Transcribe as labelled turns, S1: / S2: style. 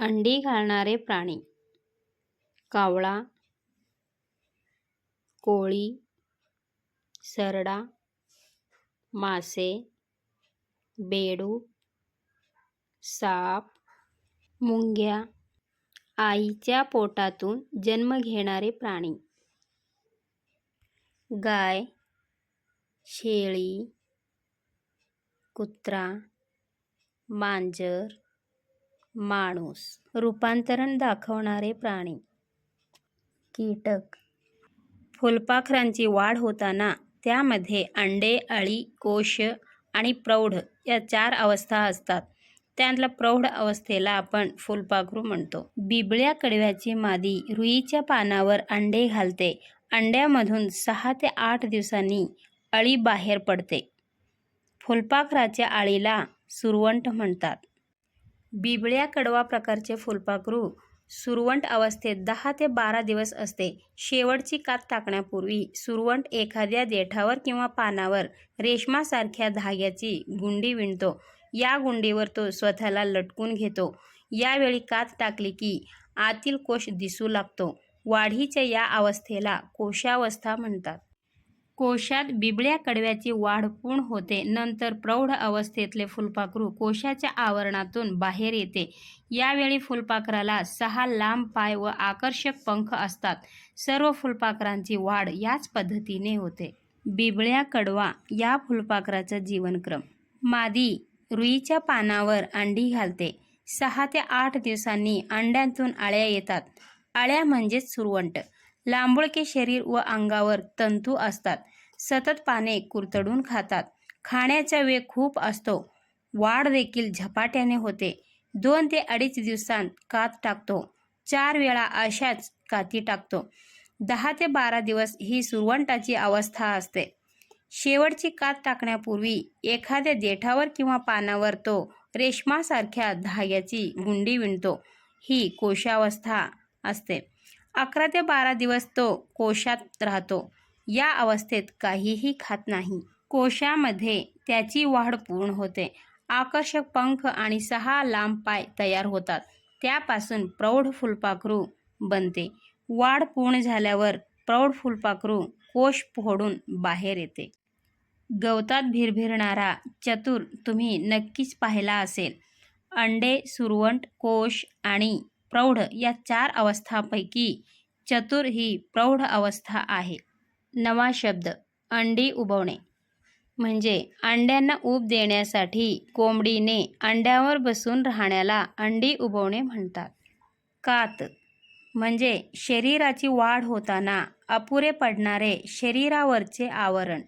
S1: अंडी घालणारे प्राणी. कावळा कोळी सरडा मासे बेडू साप मुंग्या आईच्या पोटातून जन्म घेणारे प्राणी. गाय शेळी कुत्रा मांजर माणूस. रूपांतरण दाखवणारे प्राणी. कीटक. फुलपाखरांची वाढ होताना त्यामध्ये अंडे अळी कोश आणि प्रौढ या चार अवस्था असतात. त्यातल्या प्रौढ अवस्थेला आपण फुलपाखरू म्हणतो. बिबळ्या कडव्याची मादी रुईच्या पानावर अंडे घालते. अंड्यामधून सहा ते आठ दिवसांनी अळी बाहेर पडते. फुलपाखराच्या अळीला सुरवंट म्हणतात. बिबळ्या कडवा प्रकारचे फुलपाखरू सुरवंट अवस्थेत दहा ते बारा दिवस असते. शेवटची कात टाकण्यापूर्वी सुरवंट एखाद्या देठावर किंवा पानावर रेशमासारख्या धाग्याची गुंडी विणतो. या गुंडीवर तो स्वतःला लटकून घेतो. यावेळी कात टाकली की आतील कोश दिसू लागतो. वाढीच्या या अवस्थेला कोशावस्था म्हणतात. कोशात बिबळ्या कडव्याची वाढ पूर्ण होते. नंतर प्रौढ अवस्थेतले फुलपाखरू कोशाच्या आवरणातून बाहेर येते. यावेळी फुलपाखराला सहा लांब पाय व आकर्षक पंख असतात. सर्व फुलपाखरांची वाढ याच पद्धतीने होते. बिबळ्या कडवा या फुलपाखराचा जीवनक्रम. मादी रुईच्या पानावर अंडी घालते. सहा ते आठ दिवसांनी अंड्यांतून आळ्या येतात. आळ्या म्हणजेच सुरवंट. लांबुळके शरीर व अंगावर तंतू असतात. सतत पाने कुरतडून खातात. खाण्याचा वेग खूप असतो. वाढ देखील झपाट्याने होते. दोन ते अडीच दिवसांत कात टाकतो. चार वेळा अशाच काती टाकतो. दहा ते बारा दिवस ही सुरवंटाची अवस्था असते. शेवटची कात टाकण्यापूर्वी एखाद्या देठावर किंवा पानावर तो रेशमासारख्या धाग्याची गुंडी विणतो. ही कोशावस्था असते. अकरा ते बारा दिवस तो कोशात राहतो. या अवस्थेत काहीही खात नाही. कोशामध्ये त्याची वाढ पूर्ण होते. आकर्षक पंख आणि सहा लांब पाय तयार होतात. त्यापासून प्रौढ फुलपाखरू बनते. वाढ पूर्ण झाल्यावर प्रौढ फुलपाखरू कोश फोडून बाहेर येते. गवतात भिरभिरणारा चतुर तुम्ही नक्कीच पाहिला असेल. अंडे सुरवंट कोश आणि प्रौढ या चार अवस्थांपैकी चतुर ही प्रौढ अवस्था आहे. नवा शब्द अंडी उबवणे. म्हणजे अंड्यांना ऊब देण्यासाठी कोंबडीने अंड्यावर बसून राहण्याला अंडी उबवणे म्हणतात. कात म्हणजे शरीराची वाढ होताना अपुरे पडणारे शरीरावरचे आवरण.